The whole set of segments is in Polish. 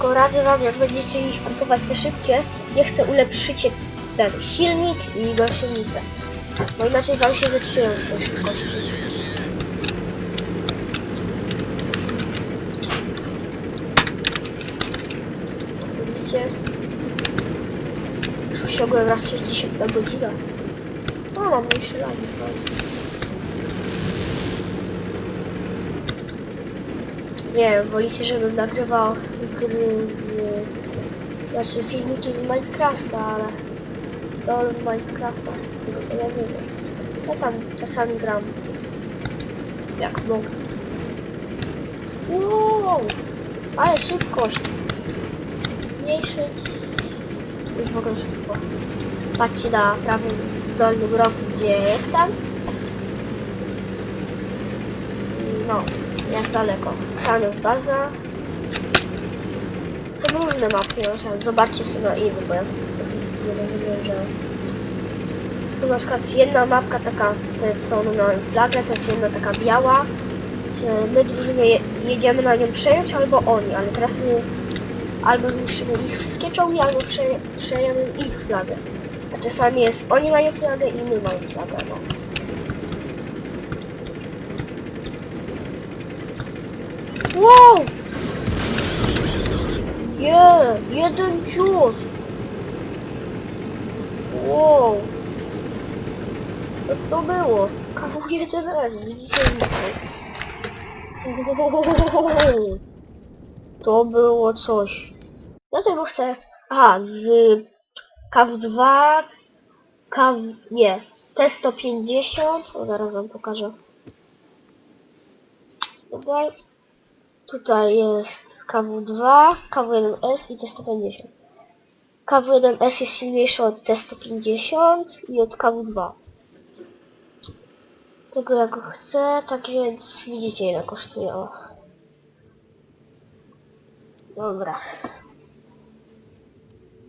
Tylko radzę wam, jak będziecie iść kupować te szybkie, te ulepszycie ten silnik i gąsienicę. Bo inaczej wam się zatrzymają z tą szybkością. Widzicie? Osiągłem raz 60 na godzinę. O, mam mniejszy lag. Nie wolicie, żebym nagrywał gry z... Znaczy filmiki z Minecrafta, ale... To z Minecrafta, tego to ja nie wiem. Ja tam czasami gram. Jak mogę. Wow! Ale szybkość! Zmniejszyć... Już mogę szybko. Patrzcie na prawym dolnym rogu, gdzie jestem. No, jak daleko. Tam jest baza. Są różne mapy, no, zobaczcie sobie na inne, bo ja nie rozumiem, że... Tu na przykład jedna mapka taka, te, co mają flagę, to jest jedna taka biała, my drużynie je, jedziemy na nią przejąć, albo oni, ale teraz my albo zniszczymy ich wszystkie czołgi, albo prze, przejemy ich flagę. A czasami jest oni mają flagę i my mamy flagę, no. Wow! Nie, jeden cios. Wow. Co to było? Kawał jeden raz, widzicie Wow. To było coś. Dlatego chcę... Aha, z KW2... KW... Nie. T150... O, zaraz wam pokażę. Tutaj... Tutaj jest KW2, KW1S i T150. KW1S jest silniejszy od T150 i od KW2. Tego jak go chcę, tak więc widzicie ile kosztuje. Dobra.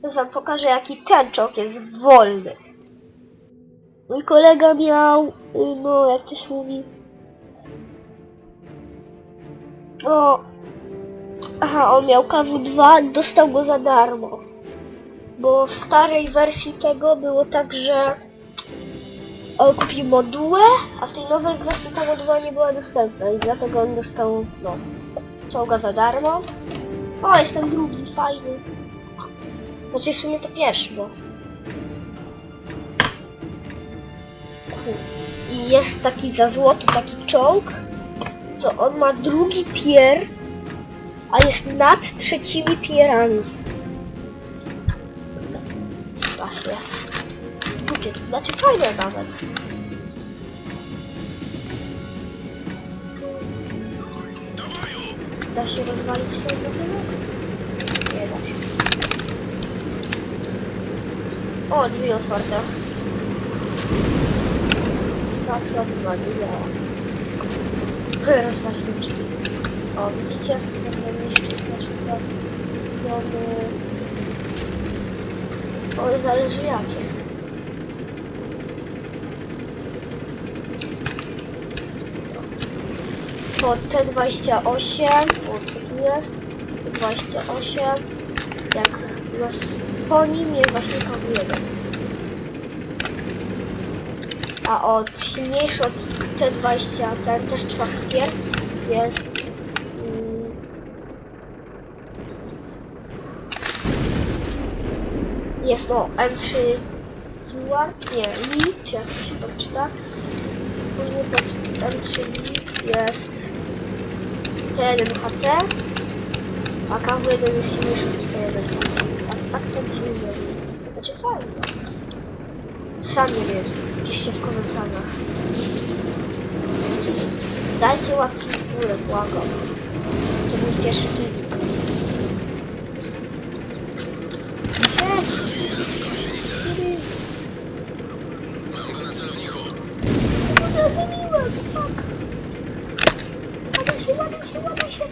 Teraz wam pokażę jaki ten czołg jest wolny. Mój kolega miał, y, no jak to się mówi, o, aha, on miał KW2, dostał go za darmo. Bo w starej wersji tego było tak, że on kupił modułę, a w tej nowej wersji ta moduła nie była dostępna i dlatego on dostał, no, czołga za darmo. O, jest ten drugi, fajny. Znaczy w sumie to pierwszy, bo... I jest taki za złoto, taki czołg, co on ma drugi pier, a jest nad trzecimi pierami. Właśnie. Słuchajcie, znaczy fajne nawet. Da się rozwalić sobie budynek? Nie da się. O, drzwi otwarte. Stacja odwaliła. Teraz właśnie drzwi. O, widzicie? Można niszczyć na przykład. O, zależy jakie. To T28, o co tu jest? T28, jak po nim jest właśnie KW1. A od silniejszy od T20, ten też czwarty pier, jest mm, jest no M3 Stewart, nie, Lee, czy jak to się tam czyta. Później pod M3 Lee jest T1 HT, a KW1 jest silniejszy od T1 HT. Tak, tak to ci nie wiem. Znaczy. Sam nie wiem, piszcie w komentarzach. Dajcie łapki w górę, błagam. To był pierwszy film. Mam go na celowniku. Zrozumiłem, tak. Ładuj się, ładuj się, ładuj się.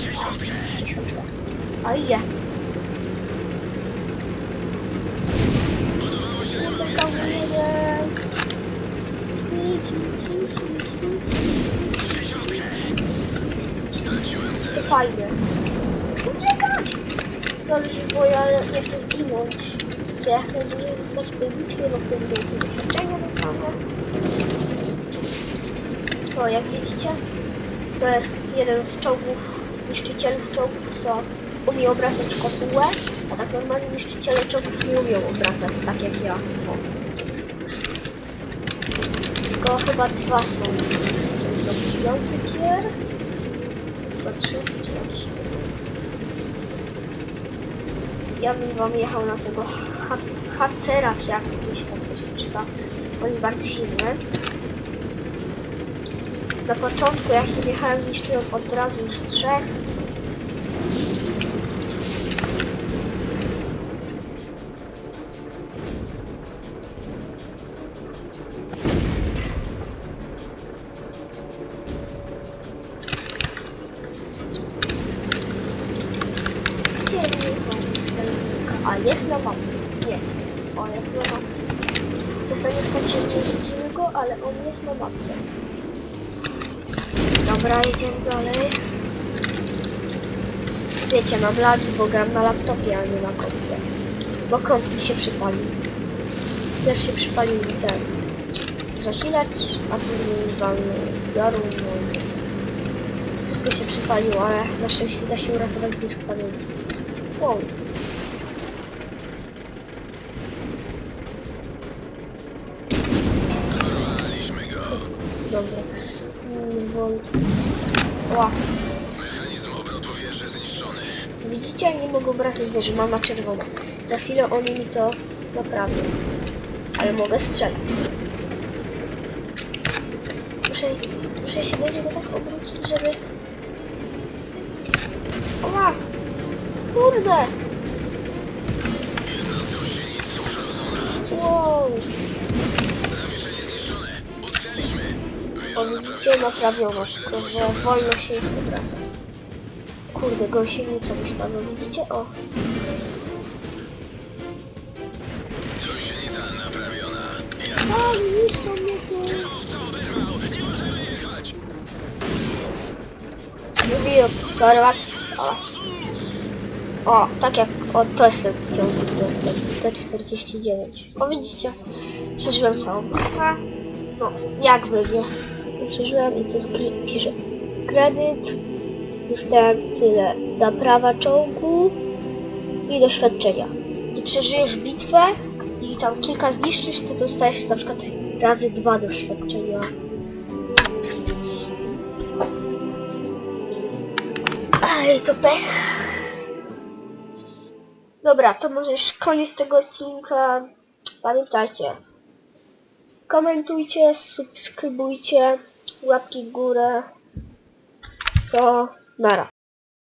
Dziesiątkę. A To cel. fajnie. Uciekać! Zależy, bo ja nie chcę zginąć. To ja chcę zostać bitwie, bo wtedy więcej doświadczenia dostanę. O, jak widzicie, to jest jeden z czołgów, niszczycielów czołgów, co umie obracać kopułę, a tak normalnie niszczyciele czołgów nie umieją obracać, tak jak ja. O. Tylko chyba dwa są. To jest Ja bym wam jechał na tego Ha- Hacera, jak tam to się czyta. On jest bardzo silny. Na początku jak się jechałem zniszczyłem od razu już trzech. Celnika? A jest na mapce. Nie. O, jest na mapce. Czasami nie widzimy go, ale on jest na mapce. Dobra, idziemy dalej. Wiecie, mam lagi, bo gram na laptopie, a nie na kompie. Bo komp mi się przypalił. Też się przypalił ten zasilacz, a później no i wszystko się przypaliło, ale na szczęście da się uratować dysk pamięci. Wow. Dobra. Mm, Bo... Ła. Mechanizm obrotu wieży zniszczony. Widzicie, nie mogę wracać wieży, mama czerwona. Za chwilę oni mi to naprawią. Ale mogę strzelać. Muszę, muszę się będzie go tak obrócić, żeby... Oła! Kurde! Wieża O, widzicie, naprawiono, tylko że wolno się ich obraca. Kurde, gąsienica wystawa, widzicie? O! Gąsienica naprawiona. Jasne. A, niszczą mnie tu! Kierowca oberwał. Nie możemy jechać. Mówiłem, sorry, o. o, tak jak, o, to jest ten piąty, T49. O, widzicie, przeżyłem całą mapę. No, jakby, nie. Przeżyłem i to kli- piszę kredyt. Dostałem tyle naprawa czołgu i doświadczenia. I przeżyjesz bitwę i tam kilka zniszczysz, to dostajesz na przykład razy dwa doświadczenia. Aj, to pech. Dobra, to może już koniec tego odcinka. Pamiętajcie. Komentujcie, subskrybujcie, łapki w górę. To nara.